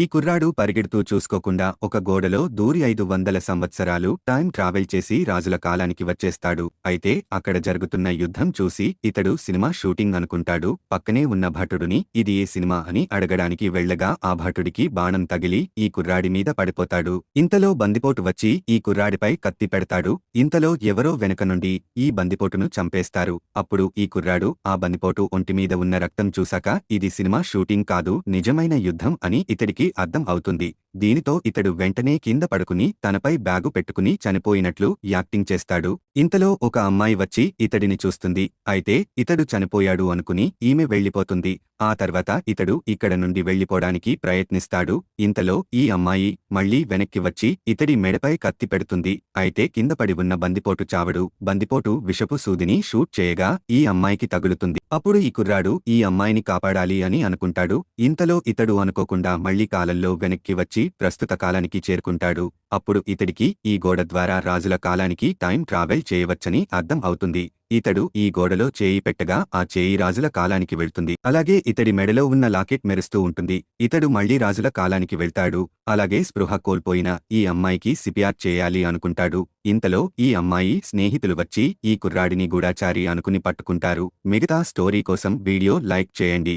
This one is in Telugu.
ఈ కుర్రాడు పరిగెడుతూ చూసుకోకుండా ఒక గోడలో దూరి ఐదు వందల సంవత్సరాలు టైం ట్రావెల్ చేసి రాజుల కాలానికి వచ్చేస్తాడు. అయితే అక్కడ జరుగుతున్న యుద్ధం చూసి ఇతడు సినిమా షూటింగ్ అనుకుంటాడు. పక్కనే ఉన్న భటుడిని ఇది ఏ సినిమా అని అడగడానికి వెళ్ళగా ఆ భటుడికి బాణం తగిలి ఈ కుర్రాడి మీద పడిపోతాడు. ఇంతలో బందిపోటు వచ్చి ఈ కుర్రాడిపై కత్తి పెడతాడు. ఇంతలో ఎవరో వెనక నుండి ఈ బందిపోటును చంపేస్తారు. అప్పుడు ఈ కుర్రాడు ఆ బందిపోటు ఒంటిమీద ఉన్న రక్తం చూశాక ఇది సినిమా షూటింగ్ కాదు నిజమైన యుద్ధం అని ఇతడికి అర్థం అవుతుంది. దీనితో ఇతడు వెంటనే కింద పడుకుని తనపై బ్యాగు పెట్టుకుని చనిపోయినట్లు యాక్టింగ్ చేస్తాడు. ఇంతలో ఒక అమ్మాయి వచ్చి ఇతడిని చూస్తుంది. అయితే ఇతడు చనిపోయాడు అనుకుని ఈమె వెళ్ళిపోతుంది. ఆ తర్వాత ఇతడు ఇక్కడ నుండి వెళ్ళిపోవడానికి ప్రయత్నిస్తాడు. ఇంతలో ఈ అమ్మాయి మళ్ళీ వెనక్కి వచ్చి ఇతడి మెడపై కత్తి పెడుతుంది. అయితే కింద పడి ఉన్న బందిపోటు చావడు. బందిపోటు విషపు సూదిని షూట్ చేయగా ఈ అమ్మాయికి తగులుతుంది. అప్పుడు ఈ కుర్రాడు ఈ అమ్మాయిని కాపాడాలి అని అనుకుంటాడు. ఇంతలో ఇతడు అనుకోకుండా మళ్ళీ కాలంలో వెనక్కి వచ్చి వచ్చి ప్రస్తుత కాలానికి చేరుకుంటాడు. అప్పుడు ఇతడికి ఈ గోడ ద్వారా రాజుల కాలానికి టైం ట్రావెల్ చేయవచ్చని అర్థం అవుతుంది. ఇతడు ఈ గోడలో చేయి పెట్టగా ఆ చేయి రాజుల కాలానికి వెళ్తుంది. అలాగే ఇతడి మెడలో ఉన్న లాకెట్ మెరుస్తూ ఉంటుంది. ఇతడు మళ్ళీ రాజుల కాలానికి వెళ్తాడు. అలాగే స్పృహ కోల్పోయిన ఈ అమ్మాయికి సిపిఆర్ చేయాలి అనుకుంటాడు. ఇంతలో ఈ అమ్మాయి స్నేహితులు వచ్చి ఈ కుర్రాడిని గూఢాచారి అనుకుని పట్టుకుంటారు. మిగతా స్టోరీ కోసం వీడియో లైక్ చేయండి.